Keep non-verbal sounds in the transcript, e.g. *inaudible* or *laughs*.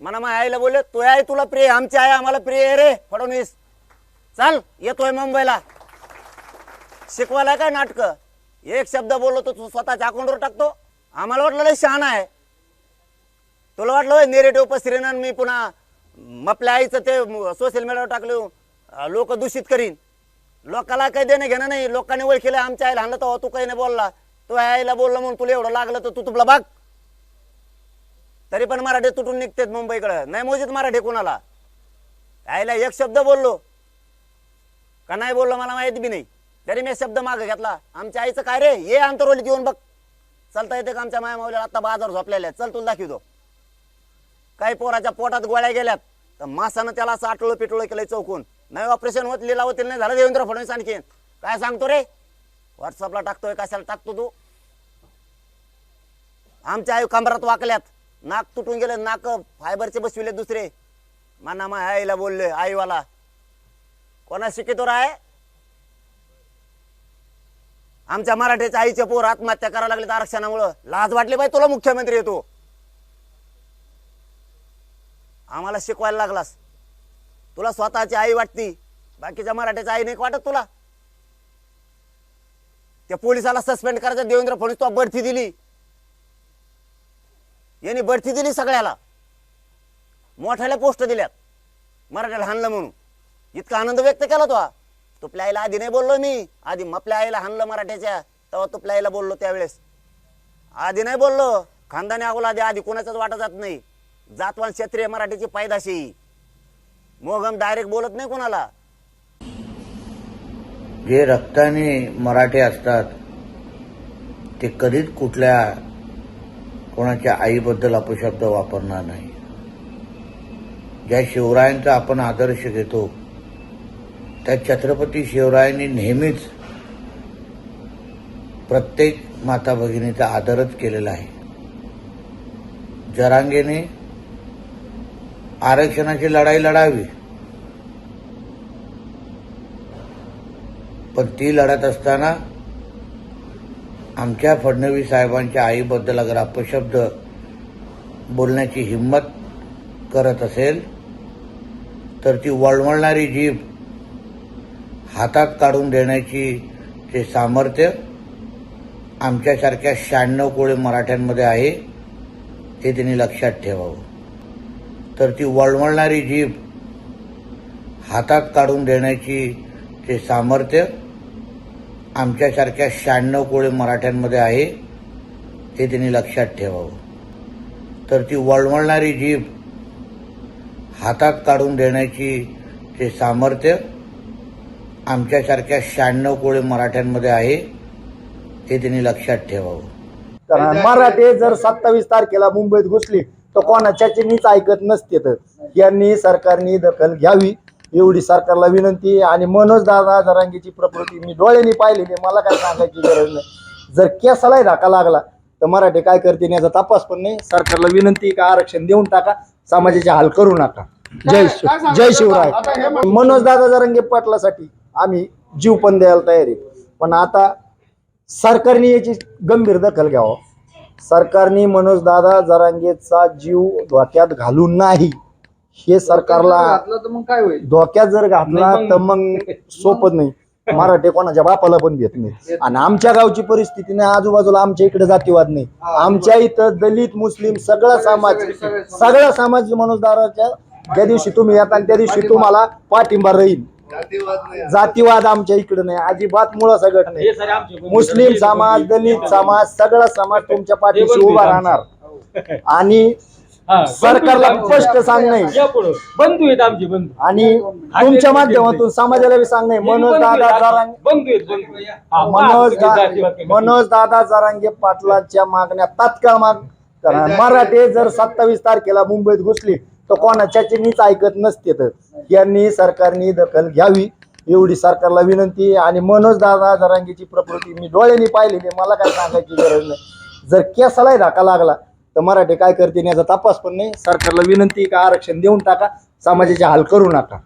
म्हणा माझ्या आईला बोलले तो आहे तुला प्रिय आमची आहे आम्हाला प्रिय आहे रे फडणवीस. चाल येतोय मुंबईला. शिकवायला काय नाटक? एक शब्द बोललो तो तू स्वतःच्या अकाउंटवर टाकतो. आम्हाला वाटलं लय शहाणा आहे. तुला वाटलं नेरेटिव्ह पसरीन मी पुन्हा आपल्या आईचं ते सोशल मीडियावर टाकले लोक दूषित करीन. लोकाला काही देणं घेणं नाही लोकांनी ओळखलं आमच्या आईला हाणलं तर तू काही नाही बोलला. तू आईला बोलला म्हणून तुला एवढं लागलं तर तू तुला बघ तरी पण मराठी तुटून निघतेत मुंबईकडं. नाही मोजीत मराठी कोणाला? आईला एक शब्द बोललो. का नाही बोललो मला माहीत बी नाही. तरी मी शब्द मागं घेतला. आमच्या आईचं काय रे? ये अंतरवलीत येऊन बघ. चलता येते का आमच्या माया माऊलीला? आता बाजार झोपलेल्या चल तुला दाखवतो. काही पोराच्या पोटात गोळ्या गेल्यात. तर मासानं त्याला असं आटळं पिटळं केलं चौकून. नाही ऑपरेशन होत लिलावतील नाही झालं देवेंद्र फडणवीस आणखीन. काय सांगतो रे? व्हॉट्सअपला टाकतोय कशाला टाकतो तू? आमच्या आई कमरात वाकल्यात. नाक तुटून गेलं नाक फायबरचे बसविले दुसरे. माना मा आईला बोलले आईवाला. कोणा शिकितो राय? आमच्या मराठीच्या आईचे पोर आत्महत्या करायला लागले आरक्षणामुळं. लाज वाटली बाई तुला मुख्यमंत्री येतो आम्हाला शिकवायला लागलास. तुला स्वतःची आई वाटती. बाकीच्या मराठीच्या आई नाही वाटत तुला. त्या पोलिसाला सस्पेंड करायचं देवेंद्र फडणवीस तो बढती दिली. यांनी बढती दिली सगळ्याला. मोठ्याला पोस्ट दिल्यात. मराठ्याला हाणलं म्हणून. इतका आनंद व्यक्त केला तो तुपल्या आईला आधी नाही बोललो मी. आधी मपल्या आईला हाणलं मराठ्याच्या. तेव्हा तुपल्या आईला बोललो त्यावेळेस. आधी नाही बोललो. खानदानी अगोला आधी आधी कोणाचाच वाटा जात नाही. जातवान क्षत्रिय मराठीची पायदाशी. मोगम डायरेक्ट बोलत नाही कोणाला. जे रक्ताने मराठे असतात ते कधीच कुठल्या कोणाच्या आईबद्दल अपशब्द वापरणार नाही. ज्या शिवरायांचा आपण आदर्श घेतो त्या छत्रपती शिवरायांनी नेहमीच प्रत्येक माता भगिनीचा आदरच केलेला आहे. जरांगेने आरक्षणाची लढाई लढावी. पण ती लढत असताना आमच्या फडणवीस साहेबांच्या आईबद्दल अगर अपशब्द बोलण्याची हिंमत करत असेल तर ती वळवळणारी जीभ हातात काढून देण्याची ते सामर्थ्य आमच्यासारख्या शहाण्णव कोळी मराठ्यांमध्ये आहे हे त्यांनी लक्षात ठेवावं. तर ती वळवळणारी जीभ हातात काढून देण्याची ते सामर्थ्य आमच्यासारख्या शहाण्णव कोळी मराठ्यांमध्ये आहे हे त्यांनी लक्षात ठेवावं. तर ती वळवळणारी जीभ हातात काढून देण्याची ते सामर्थ्य आमच्यासारख्या शहाण्णव कोळी मराठ्यांमध्ये आहे हे त्यांनी लक्षात ठेवावं. कारण मराठे जर सत्तावीस तारखेला मुंबईत घुसली तर कोणाच्याची मीच ऐकत नसते तर यांनी सरकारने दखल घ्यावी. एवढी सरकारला विनंती आहे. आणि मनोज दादा जरांगीची प्रकृती मी डोळ्यांनी पाहिलेली आहे. मला काय सांगायची गरज नाही. जर केसालाही धक्का लागला तर मराठे काय करतील याचा तपास पण नाही. सरकारला विनंती का आरक्षण देऊन टाका समाजाचे हाल करू नका. जय शिव जय शिवराय. मनोज दादा जरांगे पाटलासाठी आम्ही जीव पण द्यायला तयार आहे. पण आता सरकारने याची गंभीर दखल घ्यावं. सरकारने मनोज दादा जरांगेचा जीव धोक्यात घालू नाही. हे सरकारला घातलं तर मग काय होईल? धोक्यात जर घातला नाही मग- तर मग सोपत नाही. *laughs* मराठे कोणाच्या बापाला पण घेत नाही आणि आमच्या गावची परिस्थिती नाही आजूबाजूला आमच्या इकडे जातीवाद नाही. आमच्या इथं दलित मुस्लिम सगळा समाज सगळा समाज मनोज दादाच्या ज्या दिवशी तुम्ही येता त्या दिवशी तुम्हाला पाठिंबा राहील. जातीवाद आमच्या इकडे नाही. अजिबात मुळा सगळं नाही. मुस्लिम समाज दलित समाज सगळा समाज तुमच्या पाठीशी उभा राहणार. आणि सरकारला स्पष्ट सांगणे बंधू आहेत आमचे बंधू. आणि तुमच्या माध्यमातून समाजाला बी सांगणे मनोज दादा जरांगे बंधू आहेत हा, मनोज दा- मनोज दादा जरांगे पाटलांच्या मागण्या तात्काळ माग करा. मराठे जर सत्तावीस तारखेला मुंबईत घुसली तर कोणाच्याची मीच ऐकत नसते तर यांनी सरकारने दखल घ्यावी एवढी सरकारला विनंती आहे. आणि मनोज दादा जरांगीची प्रकृती मी डोळ्यांनी पाहिलेली आहे. मला काय सांगायची गरज नाही. जर केसालाही धक्का लागला तर मराठे काय करतील याचा तपास पण नाही. सरकारला विनंती का आरक्षण देऊन टाका. समाजाचे हाल करू नका.